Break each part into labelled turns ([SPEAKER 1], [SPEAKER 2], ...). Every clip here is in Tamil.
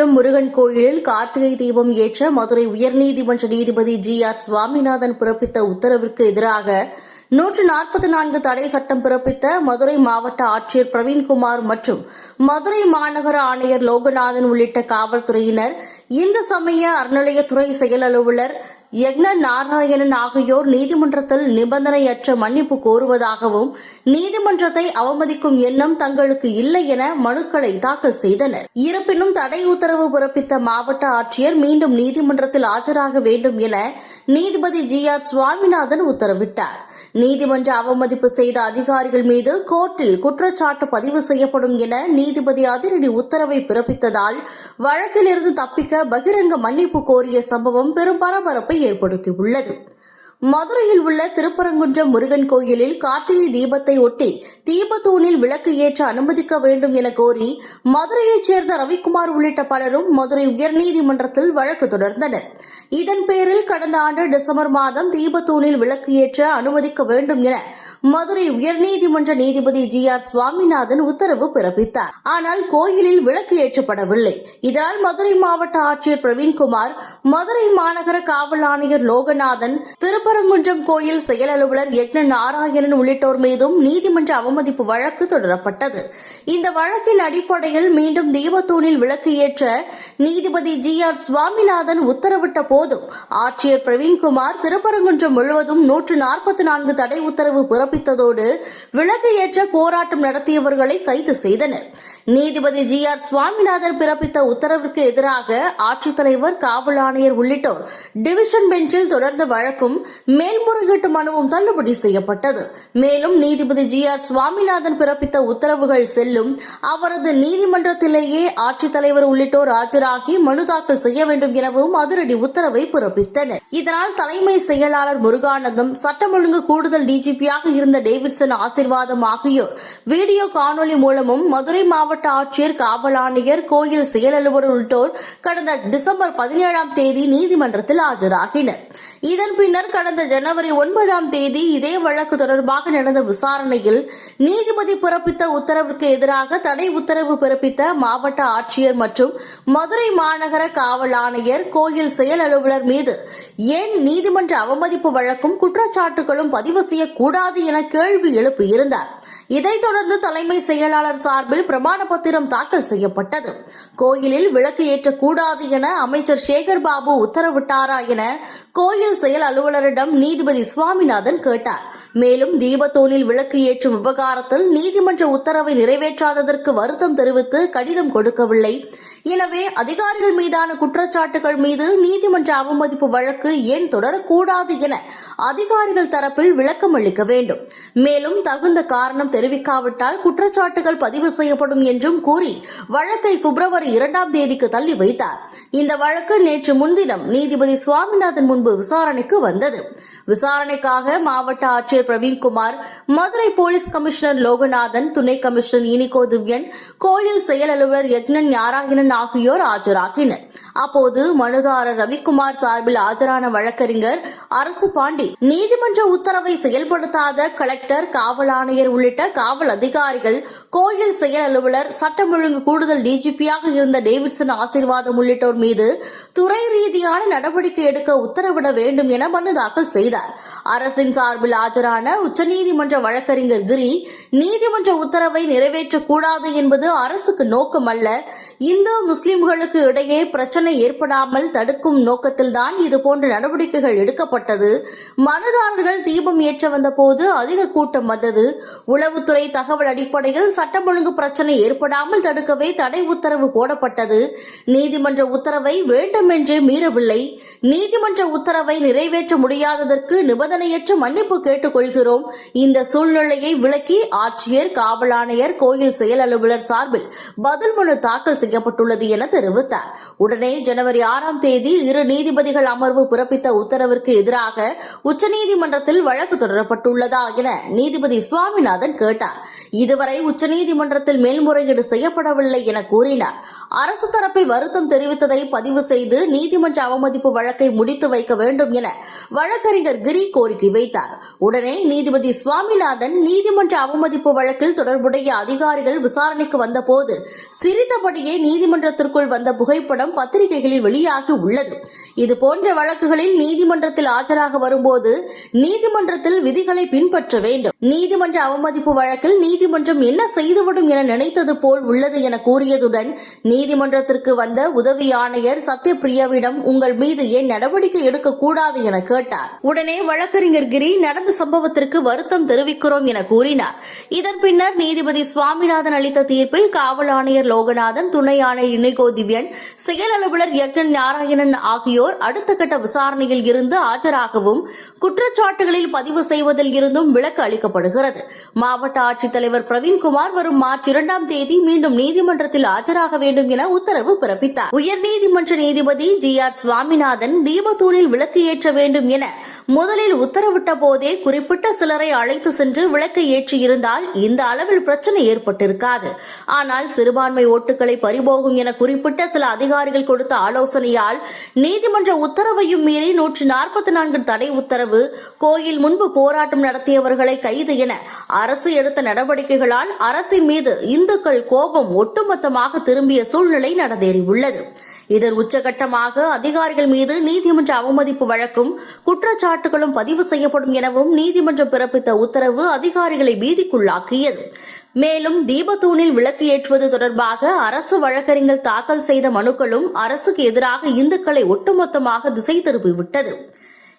[SPEAKER 1] திருப்பரங்குன்றம் முருகன் கோயிலில் கார்த்திகை தீபம் ஏற்ற மதுரை உயர்நீதிமன்ற நீதிபதி ஜி ஆர் சுவாமிநாதன் பிறப்பித்த உத்தரவிற்கு எதிராக நூற்று நாற்பத்தி நான்கு தடை சட்டம் பிறப்பித்த மதுரை மாவட்ட ஆட்சியர் பிரவீன்குமார் மற்றும் மதுரை மாநகர ஆணையர் லோகநாதன் உள்ளிட்ட காவல்துறையினர் இந்து சமய அறநிலையத்துறை செயல் அலுவலர் யக்ன நாராயணன் ஆகியோர் நீதிமன்றத்தில் நிபந்தனையற்ற மன்னிப்பு கோருவதாகவும் நீதிமன்றத்தை அவமதிக்கும் எண்ணம் தங்களுக்கு இல்லை என மனுக்களை தாக்கல் செய்தனர். இருப்பினும் தடை உத்தரவு பிறப்பித்த மாவட்ட ஆட்சியர் மீண்டும் நீதிமன்றத்தில் ஆஜராக வேண்டும் என நீதிபதி ஜி ஆர் சுவாமிநாதன் உத்தரவிட்டார். நீதிமன்ற அவமதிப்பு செய்த அதிகாரிகள் மீது கோர்ட்டில் குற்றச்சாட்டு பதிவு செய்யப்படும் என நீதிபதி அதிரடி உத்தரவை பிறப்பித்ததால் வழக்கிலிருந்து தப்பிக்க பகிரங்க மன்னிப்பு கோரிய சம்பவம் பெரும் பரபரப்பை ஏற்படுத்தியுள்ளது. மதுரையில் உள்ள திருப்பரங்குன்றம் முருகன் கோயிலில் கார்த்திகை தீபத்தை ஒட்டி தீபத்தூணில் விளக்கு ஏற்ற அனுமதிக்க வேண்டும் என கோரி மதுரையைச் சேர்ந்த ரவிக்குமார் உள்ளிட்ட பலரும் மதுரை உயர்நீதிமன்றத்தில் வழக்கு தொடர்ந்தனர். இதன் பேரில் கடந்த ஆண்டு டிசம்பர் மாதம் தீபத்தூணில் விளக்கு ஏற்ற அனுமதிக்க வேண்டும் என மதுரை உயர்நீதிமன்ற நீதிபதி ஜி ஆர் சுவாமிநாதன் உத்தரவு பிறப்பித்தார். ஆனால் கோயிலில் விளக்கு ஏற்றப்படவில்லை. இதனால் மதுரை மாவட்ட ஆட்சியர் பிரவீன்குமார் மதுரை மாநகர காவல் ஆணையர் லோகநாதன் திருப்பரங்குன்றம் கோயில் செயல் அலுவலர் யக்ன நாராயணன் உள்ளிட்டோர் மீதும் நீதிமன்ற அவமதிப்பு வழக்கு தொடரப்பட்டது. இந்த வழக்கின் அடிப்படையில் மீண்டும் தீபத்தூணில் விளக்கு ஏற்ற நீதிபதி ஜி ஆர் சுவாமிநாதன் உத்தரவிட்ட போதும் ஆட்சியர் பிரவீன்குமார் திருப்பரங்குன்றம் முழுவதும் நூற்று நாற்பத்தி நான்கு தடை உத்தரவு பிறப்பு ஆரம்பித்ததோடு விளக்கு ஏற்ற போராட்டம் நடத்தியவர்களை கைது செய்தனர். நீதிபதி ஜி ஆர் சுவாமிநாதன் பிறப்பித்த உத்தரவிற்கு எதிராக ஆட்சித்தலைவர் காவல் ஆணையர் உள்ளிட்டோர் டிவிஷன் பெஞ்சில் தொடர்ந்த வழக்கும் மேல்முறையீட்டு மனுவும் தள்ளுபடி செய்யப்பட்டது. மேலும் நீதிபதி ஜி ஆர் சுவாமிநாதன் பிறப்பித்த உத்தரவுகள் செல்லும் அவரது நீதிமன்றத்திலேயே ஆட்சித்தலைவர் உள்ளிட்டோர் ஆஜராகி மனு தாக்கல் செய்ய வேண்டும் எனவும் அதிரடி உத்தரவை பிறப்பித்தனர். இதனால் தலைமை செயலாளர் முருகானந்தம் சட்டம் ஒழுங்கு கூடுதல் டிஜிபியாக இருந்த டேவிட்சன் ஆசிர்வாதம் ஆகியோர் வீடியோ காணொலி மூலமும் மதுரை மாவட்ட மாவட்ட ஆட்சியர் காவல் ஆணையர் கோயில் செயல் அலுவலர் உள்ளிட்டோர் கடந்த டிசம்பர் பதினேழாம் தேதி நீதிமன்றத்தில் ஆஜராகினர். இதன் பின்னர் கடந்த ஜனவரி ஒன்பதாம் தேதி இதே வழக்கு தொடர்பாக நடந்த விசாரணையில் நீதிபதி பிறப்பித்த உத்தரவிற்கு எதிராக தடை உத்தரவு பிறப்பித்த மாவட்ட ஆட்சியர் மற்றும் மதுரை மாநகர காவல் ஆணையர் கோயில் செயல் அலுவலர் மீது ஏன் நீதிமன்ற அவமதிப்பு வழக்கும் குற்றச்சாட்டுகளும் பதிவு செய்யக்கூடாது என கேள்வி எழுப்பியிருந்தார். இதைத் தொடர்ந்து தலைமை செயலாளர் சார்பில் பிரமாண பத்திரம் தாக்கல் செய்யப்பட்டது. கோயிலில் விளக்கு ஏற்றக்கூடாது என அமைச்சர் சேகர் பாபு உத்தரவிட்டாரா என கோயில் செயல் அலுவலரிடம் நீதிபதி சுவாமிநாதன் கேட்டார். மேலும் தீபத்தூணில் விளக்கு ஏற்றும் விவகாரத்தில் நீதிமன்ற உத்தரவை நிறைவேற்றாததற்கு வருத்தம் தெரிவித்து கடிதம் கொடுக்கவில்லை. எனவே அதிகாரிகள் மீதான குற்றச்சாட்டுகள் மீது நீதிமன்ற அவமதிப்பு வழக்கு ஏன் தொடரக்கூடாது என அதிகாரிகள் தரப்பில் விளக்கம் அளிக்க வேண்டும். மேலும் தகுந்த காரணம் தெரிவிக்காவிட்டால் குற்றச்சாட்டுகள் பதிவு செய்யப்படும் என்றும் கூறி வழக்கை பிப்ரவரி இரண்டாம் தேதிக்கு தள்ளி வைத்தார். இந்த வழக்கு நேற்று முன்தினம் நீதிபதி சுவாமிநாதன் முன்பு விசாரணைக்கு வந்தது. விசாரணைக்காக மாவட்ட ஆட்சியர் பிரவீன்குமார் மதுரை போலீஸ் கமிஷனர் லோகநாதன் துணை கமிஷனர் இனிகோ திவ்யன் கோயில் செயல் அலுவலர் யக்னன் நாராயணன் ஆகியோர் ஆஜராகினர். அப்போது மனுதாரர் ரவிக்குமார் சார்பில் ஆஜரான வழக்கறிஞர் அரசு பாண்டி. நீதிமன்ற உத்தரவை செயல்படுத்தாத கலெக்டர் காவல் ஆணையர் உள்ளிட்ட காவல் அதிகாரிகள் கோயில் செயல் அலுவலர் சட்டம் ஒழுங்கு கூடுதல் டிஜிபியாக இருந்த டேவிட்சன் ஆசீர்வாதம் உள்ளிட்டோர் மீது துறை ரீதியான நடவடிக்கை எடுக்க உத்தரவிட வேண்டும் என மனு தாக்கல் செய்தார். அரசின் சார்பில் ஆஜரான உச்சநீதிமன்ற வழக்கறிஞர் கிரி நீதிமன்ற உத்தரவை நிறைவேற்றக்கூடாது என்பது அரசுக்கு நோக்கம் அல்ல இந்து முஸ்லிம்களுக்கு இடையே பிரச்சனை பிரச்சனை ஏற்படாமல் தடுக்கும் நோக்கத்தில்தான் இதுபோன்ற நடவடிக்கைகள் எடுக்கப்பட்டது. மனுதாரர்கள் தீபம் ஏற்ற வந்தபோது அதிக கூட்டம் வந்தது. உளவுத்துறை தகவல் அடிப்படையில் சட்டம் ஒழுங்கு பிரச்சனை ஏற்படாமல் தடுக்கவே தடை உத்தரவு போடப்பட்டது. நீதிமன்ற உத்தரவை வேண்டுமென்றே மீறவில்லை. நீதிமன்ற உத்தரவை நிறைவேற்ற முடியாததற்கு நிபந்தனையற்ற மன்னிப்பு கேட்டுக்கொள்கிறோம். இந்த சூழ்நிலையை விளக்கி ஆட்சியர் காவல் ஆணையர் கோயில் செயல் அலுவலர் சார்பில் பதில் மனு தாக்கல் செய்யப்பட்டுள்ளது என தெரிவித்தார். உடனே ஜனவரி ஆறாம் தேதி இரு நீதிபதிகள் அமர்வு பிறப்பித்த உத்தரவிற்கு எதிராக உச்சநீதிமன்றத்தில் வழக்கு தொடரப்பட்டுள்ளதா என நீதிபதி சுவாமிநாதன் கேட்டார். இதுவரை உச்சநீதிமன்றத்தில் மேல்முறையீடு செய்யப்படவில்லை என கூறினார். அரசு தரப்பில் வருத்தம் தெரிவித்ததை பதிவு செய்து நீதிமன்ற அவமதிப்பு வழக்கை முடித்து வைக்க வேண்டும் என வழக்கறிஞர் கிரி கோரிக்கை வைத்தார். உடனே நீதிபதி சுவாமிநாதன் நீதிமன்ற அவமதிப்பு வழக்கில் தொடர்புடைய அதிகாரிகள் விசாரணைக்கு வந்தபோது சிரித்தபடியே நீதிமன்றத்திற்குள் வந்த புகைப்படம் பத்திரிகை பத்திரிகைகளில் வெளியாகி உள்ளது. இது போன்ற வழக்குகளில் நீதிமன்றத்தில் ஆஜராக வரும்போது நீதிமன்றத்தில் விதிகளை பின்பற்ற வேண்டும். நீதிமன்ற அவமதிப்பு வழக்கில் நீதிமன்றம் என்ன செய்துவிடும் என நினைத்தது போல் உள்ளது என கூறியதுடன் நீதிமன்றத்திற்கு வந்த உதவி ஆணையர் சத்யபிரியாவிடம் உங்கள் மீது ஏன் நடவடிக்கை எடுக்கக்கூடாது என கேட்டார். உடனே வழக்கறிஞர் கிரி நடந்த சம்பவத்திற்கு வருத்தம் தெரிவிக்கிறோம் என கூறினார். இதன் பின்னர் நீதிபதி சுவாமிநாதன் அளித்த தீர்ப்பில் காவல் ஆணையர் லோகநாதன் துணை ஆணையர் இணைகோ திவ்யன் செயல் அலுவலர் யக்ஞன் நாராயணன் ஆகியோர் அடுத்த கட்ட விசாரணையில் இருந்து ஆஜராகவும் குற்றச்சாட்டுகளில் பதிவு செய்வதில் இருந்தும் விலக்கு அளிக்கப்படுகிறது. மாவட்ட ஆட்சித்தலைவர் பிரவீன்குமார் வரும் மார்ச் இரண்டாம் தேதி மீண்டும் நீதிமன்றத்தில் ஆஜராக வேண்டும் என உத்தரவு பிறப்பித்தார். உயர்நீதிமன்ற நீதிபதி ஜி ஆர் சுவாமிநாதன் தீபத்தூணில் விளக்கு ஏற்ற வேண்டும் என முதலில் உத்தரவிட்ட போதே குறிப்பிட்ட சிலரை அழைத்து சென்று விளக்கை ஏற்றியிருந்தால் இந்த அளவில் பிரச்சனை ஏற்பட்டிருக்காது. ஆனால் சிறுபான்மை ஓட்டுகளை பறிபோகும் என குறிப்பிட்ட சில அதிகாரிகள் கொடுத்த ஆலோசனையால் நீதிமன்ற உத்தரவையும் மீறி நூற்றி நாற்பத்தி நான்கு தடை உத்தரவு கோயில் முன்பு போராட்டம் நடத்தியவர்களை கைது என அரசு எடுத்த நடவடிக்கைகளால் அரசின் மீது இந்துக்கள் கோபம் ஒட்டுமொத்தமாக திரும்பிய சூழ்நிலை நடந்தேறியுள்ளது. இதன் உச்சகட்டமாக அதிகாரிகள் மீது நீதிமன்ற அவமதிப்பு வழக்கும் குற்றச்சாட்டுகளும் பதிவு செய்யப்படும் எனவும் நீதிமன்றம் பிறப்பித்த உத்தரவு அதிகாரிகளை பீதிக்குள்ளாக்கியது. மேலும் தீபத்தூணில் விளக்கு ஏற்றுவது தொடர்பாக அரசு வழக்கறிஞர் தாக்கல் செய்த மனுக்களும் அரசுக்கு எதிராக இந்துக்களை ஒட்டுமொத்தமாக திசை திருப்பிவிட்டது.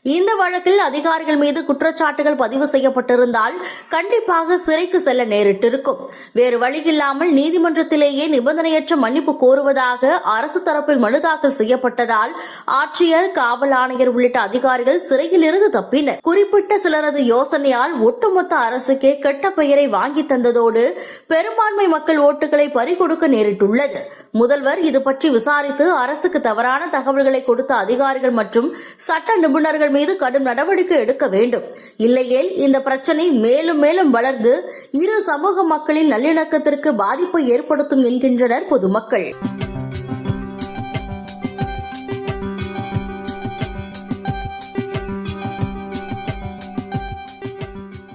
[SPEAKER 1] இந்த வழக்கில் அதிகாரிகள் மீது குற்றச்சாட்டுகள் பதிவு செய்யப்பட்டிருந்தால் கண்டிப்பாக சிறைக்கு செல்ல நேரிட்டிருக்கும். வேறு வழியில்லாமல் நீதிமன்றத்திலேயே நிபந்தனையற்ற மன்னிப்பு கோருவதாக அரசு தரப்பில் மனு தாக்கல் செய்யப்பட்டதால் ஆட்சியர் காவல் ஆணையர் உள்ளிட்ட அதிகாரிகள் சிறையில் இருந்து தப்பினர். குறிப்பிட்ட சிலரது யோசனையால் ஒட்டுமொத்த அரசுக்கே கெட்ட பெயரை வாங்கி தந்ததோடு பெரும்பான்மை மக்கள் ஓட்டுகளை பறிகொடுக்க நேரிட்டுள்ளது. முதல்வர் இது பற்றி விசாரித்து அரசுக்கு தவறான தகவல்களை கொடுத்த அதிகாரிகள் மற்றும் சட்ட நிபுணர்கள் மீது கடும் நடவடிக்கை எடுக்க வேண்டும். இல்லையேல் இந்த பிரச்சனை மேலும் மேலும் வளர்ந்து இரு சமூக மக்களின் நல்லிணக்கத்திற்கு பாதிப்பை ஏற்படுத்தும் என்கின்றனர் பொதுமக்கள்.